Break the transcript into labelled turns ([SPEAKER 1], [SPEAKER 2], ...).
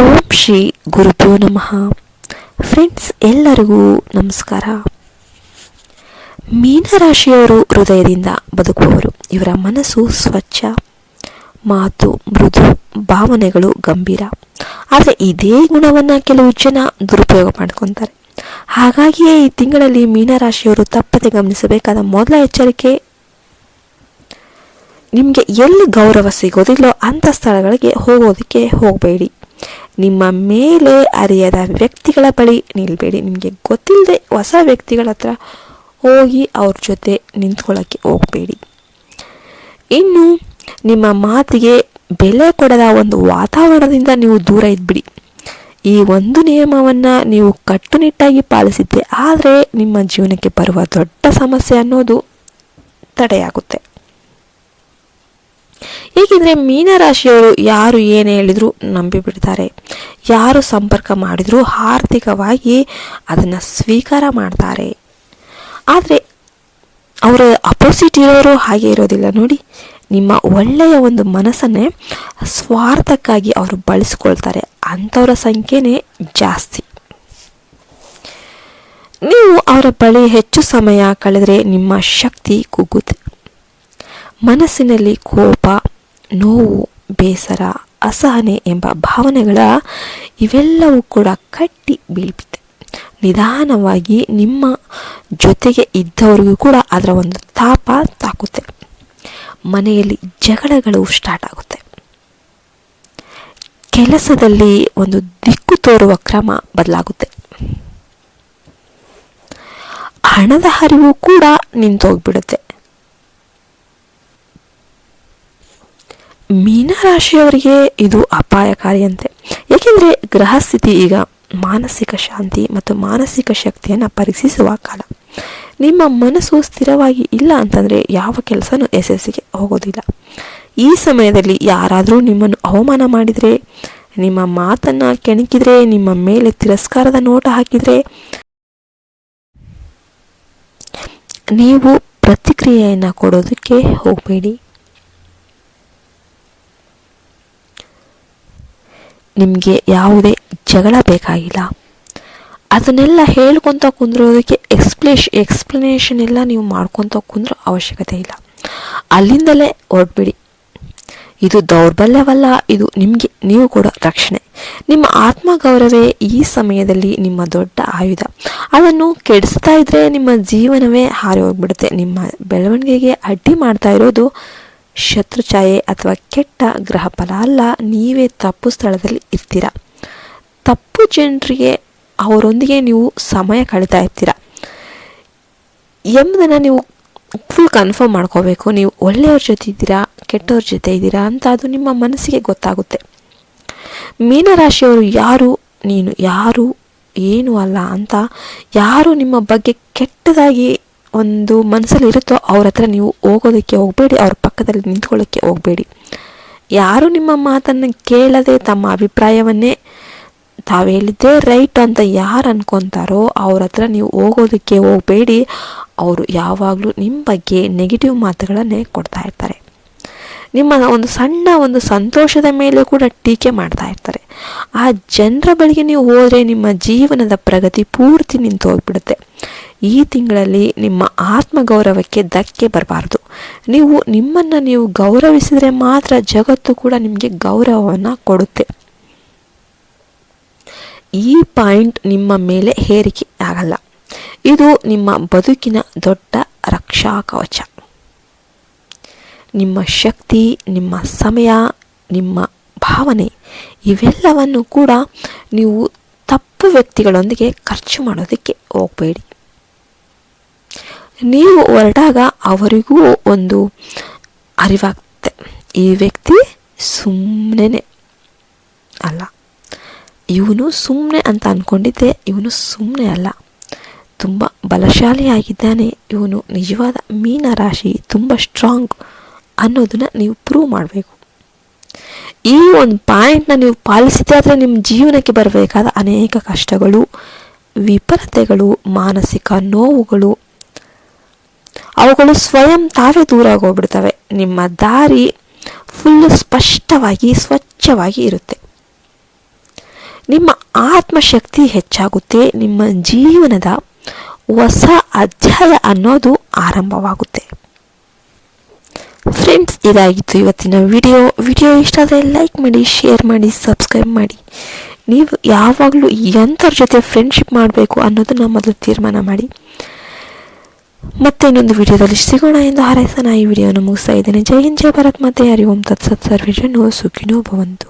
[SPEAKER 1] ಓಂ ಶ್ರೀ ಗುರುಭ್ಯೋ ನಮಃ. ಫ್ರೆಂಡ್ಸ್ ಎಲ್ಲರಿಗೂ ನಮಸ್ಕಾರ. ಮೀನರಾಶಿಯವರು ಹೃದಯದಿಂದ ಬದುಕುವವರು. ಇವರ ಮನಸ್ಸು ಸ್ವಚ್ಛ, ಮಾತು, ಮೃದು, ಭಾವನೆಗಳು ಗಂಭೀರ. ಆದರೆ ಇದೇ ಗುಣವನ್ನು ಕೆಲವು ಜನ ದುರುಪಯೋಗ ಮಾಡ್ಕೊತಾರೆ. ಹಾಗಾಗಿಯೇ ಈ ತಿಂಗಳಲ್ಲಿ ಮೀನರಾಶಿಯವರು ತಪ್ಪದೆ ಗಮನಿಸಬೇಕಾದ ಮೊದಲ ಎಚ್ಚರಿಕೆ? ನಿಮಗೆ ಎಲ್ಲಿ ಗೌರವ ಸಿಗೋದಿಲ್ಲೋ ಅಂಥ ಸ್ಥಳಗಳಿಗೆ ಹೋಗೋದಕ್ಕೆ ಹೋಗಬೇಡಿ. ನಿಮ್ಮ ಮೇಲೆ ಅರಿಯದ ವ್ಯಕ್ತಿಗಳ ಬಳಿ ನಿಲ್ಬೇಡಿ. ನಿಮಗೆ ಗೊತ್ತಿಲ್ಲದೆ ಹೊಸ ವ್ಯಕ್ತಿಗಳ ಹತ್ರ ಹೋಗಿ ಅವ್ರ ಜೊತೆ ನಿಂತ್ಕೊಳ್ಳೋಕ್ಕೆ ಹೋಗಬೇಡಿ. ಇನ್ನು ನಿಮ್ಮ ಮಾತಿಗೆ ಬೆಲೆ ಕೊಡದ ಒಂದು ವಾತಾವರಣದಿಂದ ನೀವು ದೂರ ಇದ್ಬಿಡಿ. ಈ ಒಂದು ನಿಯಮವನ್ನು ನೀವು ಕಟ್ಟುನಿಟ್ಟಾಗಿ ಪಾಲಿಸಿದ್ದೆ ಆದರೆ ನಿಮ್ಮ ಜೀವನಕ್ಕೆ ಬರುವ ದೊಡ್ಡ ಸಮಸ್ಯೆ ಅನ್ನೋದು ತಡೆಯಾಗುತ್ತೆ. ಏಕೆಂದರೆ ಮೀನರಾಶಿಯವರು ಯಾರು ಏನು ಹೇಳಿದರೂ ನಂಬಿಬಿಡ್ತಾರೆ. ಯಾರು ಸಂಪರ್ಕ ಮಾಡಿದರೂ ಆರ್ಥಿಕವಾಗಿ ಅದನ್ನು ಸ್ವೀಕಾರ ಮಾಡ್ತಾರೆ. ಆದರೆ ಅವರ ಅಪೋಸಿಟ್ ಇರೋರು ಹಾಗೆ ಇರೋದಿಲ್ಲ ನೋಡಿ. ನಿಮ್ಮ ಒಳ್ಳೆಯ ಒಂದು ಮನಸ್ಸನ್ನೇ ಸ್ವಾರ್ಥಕ್ಕಾಗಿ ಅವರು ಬಳಸ್ಕೊಳ್ತಾರೆ. ಅಂಥವರ ಸಂಖ್ಯೆನೇ ಜಾಸ್ತಿ. ನೀವು ಅವರ ಬಳಿ ಹೆಚ್ಚು ಸಮಯ ಕಳೆದರೆ ನಿಮ್ಮ ಶಕ್ತಿ ಕುಗ್ಗುತ್ತೆ. ಮನಸ್ಸಿನಲ್ಲಿ ಕೋಪ, ನೋವು, ಬೇಸರ ಅಸಹನೆ ಎಂಬ ಭಾವನೆಗಳ ಇವೆಲ್ಲವೂ ಕೂಡ ಕಟ್ಟಿ ಬೀಳ್ಬಿತ್ತೆ ನಿಧಾನವಾಗಿ ನಿಮ್ಮ ಜೊತೆಗೆ ಇದ್ದವರಿಗೂ ಕೂಡ ಅದರ ಒಂದು ತಾಪ ತಾಕುತ್ತೆ. ಮನೆಯಲ್ಲಿ ಜಗಳಗಳು ಸ್ಟಾರ್ಟ್ ಆಗುತ್ತೆ. ಕೆಲಸದಲ್ಲಿ ಒಂದು ದಿಕ್ಕು ತೋರುವ ಕ್ರಮ ಬದಲಾಗುತ್ತೆ. ಹಣದ ಹರಿವು ಕೂಡ ನಿಂತೋಗ್ಬಿಡುತ್ತೆ. ಮೀನರಾಶಿಯವರಿಗೆ ಇದು ಅಪಾಯಕಾರಿಯಂತೆ ಏಕೆಂದರೆ ಗ್ರಹಸ್ಥಿತಿ ಈಗ ಮಾನಸಿಕ ಶಾಂತಿ ಮತ್ತು ಮಾನಸಿಕ ಶಕ್ತಿಯನ್ನು ಪರೀಕ್ಷಿಸುವ ಕಾಲ. ನಿಮ್ಮ ಮನಸ್ಸು ಸ್ಥಿರವಾಗಿ ಇಲ್ಲ ಅಂತಂದರೆ ಯಾವ ಕೆಲಸನೂ ಯಶಸ್ಸಿಗೆ ಹೋಗೋದಿಲ್ಲ. ಈ ಸಮಯದಲ್ಲಿ ಯಾರಾದರೂ ನಿಮ್ಮನ್ನು ಅವಮಾನ ಮಾಡಿದರೆ, ನಿಮ್ಮ ಮಾತನ್ನು ಕೆಣಕಿದರೆ, ನಿಮ್ಮ ಮೇಲೆ ತಿರಸ್ಕಾರದ ನೋಟ ಹಾಕಿದರೆ, ನೀವು ಪ್ರತಿಕ್ರಿಯೆಯನ್ನು ಕೊಡೋದಕ್ಕೆ ಹೋಗಬೇಡಿ. ನಿಮಗೆ ಯಾವುದೇ ಜಗಳ ಬೇಕಾಗಿಲ್ಲ. ಅದನ್ನೆಲ್ಲ ಹೇಳ್ಕೊತ ಕುಂದಿರೋದಕ್ಕೆ ಎಕ್ಸ್ಪ್ಲೇಷ್ ಎಕ್ಸ್ಪ್ಲನೇಷನ್ ಎಲ್ಲ ನೀವು ಮಾಡ್ಕೊತ ಕುಂದ್ರೋ ಅವಶ್ಯಕತೆ ಇಲ್ಲ. ಅಲ್ಲಿಂದಲೇ ಹೊರಡ್ಬಿಡಿ ಇದು ದೌರ್ಬಲ್ಯವಲ್ಲ, ಇದು ನಿಮಗೆ, ನೀವು ಕೂಡ ರಕ್ಷಣೆ. ನಿಮ್ಮ ಆತ್ಮಗೌರವೇ ಈ ಸಮಯದಲ್ಲಿ ನಿಮ್ಮ ದೊಡ್ಡ ಆಯುಧ. ಅದನ್ನು ಕೆಡಿಸ್ತಾ ಇದ್ದರೆ ನಿಮ್ಮ ಜೀವನವೇ ಹಾರಿ ಹೋಗ್ಬಿಡುತ್ತೆ. ನಿಮ್ಮ ಬೆಳವಣಿಗೆಗೆ ಅಡ್ಡಿ ಮಾಡ್ತಾ ಇರೋದು ಶತ್ರುಛಾಯೆ ಅಥವಾ ಕೆಟ್ಟ ಗ್ರಹ ಫಲ ಅಲ್ಲ, ನೀವೇ ತಪ್ಪು ಸ್ಥಳದಲ್ಲಿ ಇರ್ತೀರ. ತಪ್ಪು ಜನರಿಗೆ ಅವರೊಂದಿಗೆ ನೀವು ಸಮಯ ಕಳೀತಾ ಇರ್ತೀರ. ಎಂಬುದನ್ನು ನೀವು ಫುಲ್ ಕನ್ಫರ್ಮ್ ಮಾಡ್ಕೋಬೇಕು. ನೀವು ಒಳ್ಳೆಯವ್ರ ಜೊತೆ ಇದ್ದೀರಾ, ಕೆಟ್ಟವ್ರ ಜೊತೆ ಇದ್ದೀರಾ ಅಂತ ಅದು ನಿಮ್ಮ ಮನಸ್ಸಿಗೆ ಗೊತ್ತಾಗುತ್ತೆ. ಮೀನರಾಶಿಯವರು ಯಾರು, ನೀನು ಯಾರು, ಏನು ಅಲ್ಲ ಅಂತ ಯಾರು ನಿಮ್ಮ ಬಗ್ಗೆ ಕೆಟ್ಟದಾಗಿ ಒಂದು ಮನಸ್ಸಲ್ಲಿ ಇರುತ್ತೋ ಅವ್ರ ಹತ್ರ ನೀವು ಹೋಗೋದಕ್ಕೆ ಹೋಗಬೇಡಿ, ಅವ್ರ ಪಕ್ಕದಲ್ಲಿ ನಿಂತ್ಕೊಳ್ಳೋಕ್ಕೆ ಹೋಗಬೇಡಿ. ಯಾರು ನಿಮ್ಮ ಮಾತನ್ನು ಕೇಳದೆ ತಮ್ಮ ಅಭಿಪ್ರಾಯವನ್ನೇ ತಾವು ಹೇಳಿದ್ದೇ ರೈಟ್ ಅಂತ ಯಾರು ಅನ್ಕೊತಾರೋ ಅವ್ರ ಹತ್ರ ನೀವು ಹೋಗೋದಕ್ಕೆ ಹೋಗಬೇಡಿ. ಅವರು ಯಾವಾಗಲೂ ನಿಮ್ಮ ಬಗ್ಗೆ ನೆಗೆಟಿವ್ ಮಾತುಗಳನ್ನೇ ಕೊಡ್ತಾ ಇರ್ತಾರೆ. ನಿಮ್ಮ ಒಂದು ಸಣ್ಣ ಒಂದು ಸಂತೋಷದ ಮೇಲೆ ಕೂಡ ಟೀಕೆ ಮಾಡ್ತಾ ಇರ್ತಾರೆ. ಆ ಜನರ ಬಳಿಗೆ ನೀವು ಹೋದರೆ ನಿಮ್ಮ ಜೀವನದ ಪ್ರಗತಿ ಪೂರ್ತಿ ನಿಂತು ಹೋಗ್ಬಿಡುತ್ತೆ ಈ ತಿಂಗಳಲ್ಲಿ ನಿಮ್ಮ ಆತ್ಮಗೌರವಕ್ಕೆ ಧಕ್ಕೆ ಬರಬಾರ್ದು. ನೀವು ನಿಮ್ಮನ್ನು ನೀವು ಗೌರವಿಸಿದರೆ ಮಾತ್ರ ಜಗತ್ತು ಕೂಡ ನಿಮಗೆ ಗೌರವವನ್ನು ಕೊಡುತ್ತೆ. ಈ ಪಾಯಿಂಟ್ ನಿಮ್ಮ ಮೇಲೆ ಹೇರಿಕೆ ಆಗಲ್ಲ. ಇದು ನಿಮ್ಮ ಬದುಕಿನ ದೊಡ್ಡ ರಕ್ಷಾ ಕವಚ. ನಿಮ್ಮ ಶಕ್ತಿ, ನಿಮ್ಮ ಸಮಯ, ನಿಮ್ಮ ಭಾವನೆ ಇವೆಲ್ಲವನ್ನು ಕೂಡ ನೀವು ತಪ್ಪು ವ್ಯಕ್ತಿಗಳೊಂದಿಗೆ ಖರ್ಚು ಮಾಡೋದಕ್ಕೆ ಹೋಗಬೇಡಿ. ನೀವು ಹೊರಟಾಗ ಅವರಿಗೂ ಒಂದು ಅರಿವಾಗುತ್ತೆ ಈ ವ್ಯಕ್ತಿ ಸುಮ್ಮನೆ ಅಲ್ಲ. ಇವನು ಸುಮ್ಮನೆ ಅಂತ ಅಂದ್ಕೊಂಡಿದ್ದೆ ಇವನು ಸುಮ್ಮನೆ ಅಲ್ಲ. ತುಂಬ ಬಲಶಾಲಿಯಾಗಿದ್ದಾನೆ, ಇವನು ನಿಜವಾದ ಮೀನ ರಾಶಿ ತುಂಬ ಸ್ಟ್ರಾಂಗ್ ಅನ್ನೋದನ್ನು ನೀವು ಪ್ರೂವ್ ಮಾಡಬೇಕು. ಈ ಒಂದು ಪಾಯಿಂಟ್ನ ನೀವು ಪಾಲಿಸಿದ್ರೆ ಆದರೆ ನಿಮ್ಮ ಜೀವನಕ್ಕೆ ಬರಬೇಕಾದ ಅನೇಕ ಕಷ್ಟಗಳು, ವಿಪರತೆಗಳು, ಮಾನಸಿಕ ನೋವುಗಳು ಅವುಗಳು ಸ್ವಯಂ ತಾವೇ ದೂರ ಆಗೋಗ್ಬಿಡ್ತವೆ ನಿಮ್ಮ ದಾರಿ ಫುಲ್ಲು ಸ್ಪಷ್ಟವಾಗಿ, ಸ್ವಚ್ಛವಾಗಿ ಇರುತ್ತೆ. ನಿಮ್ಮ ಆತ್ಮಶಕ್ತಿ ಹೆಚ್ಚಾಗುತ್ತೆ, ನಿಮ್ಮ ಜೀವನದ ಹೊಸ ಅಧ್ಯಾಯ ಅನ್ನೋದು ಆರಂಭವಾಗುತ್ತೆ. ಫ್ರೆಂಡ್ಸ್ ಇದಾಗಿತ್ತು ಇವತ್ತಿನ ವಿಡಿಯೋ ವಿಡಿಯೋ ಇಷ್ಟ ಆದರೆ ಲೈಕ್ ಮಾಡಿ ಶೇರ್ ಮಾಡಿ ಸಬ್ಸ್ಕ್ರೈಬ್ ಮಾಡಿ. ನೀವು ಯಾವಾಗಲೂ ಎಂಥವ್ರ ಜೊತೆ ಫ್ರೆಂಡ್ಶಿಪ್ ಮಾಡಬೇಕು ಅನ್ನೋದನ್ನ ಮೊದಲು ತೀರ್ಮಾನ ಮಾಡಿ. ಮತ್ತೆ ಇನ್ನೊಂದು ವಿಡಿಯೋದಲ್ಲಿ ಸಿಗೋಣ ಎಂದು ಹಾರೈಸೋಣ. ಈ ವಿಡಿಯೋನ ಮುಗಿಸ್ತಾ ಇದ್ದೇನೆ. ಜೈ ಹಿಂದ್, ಜೈ ಭಾರತ್. ಮತ್ತೆ ಹರಿ ಓಂ ತತ್ಸತ್ ನೋ ಸುಖಿನೋ ಭವಂತು.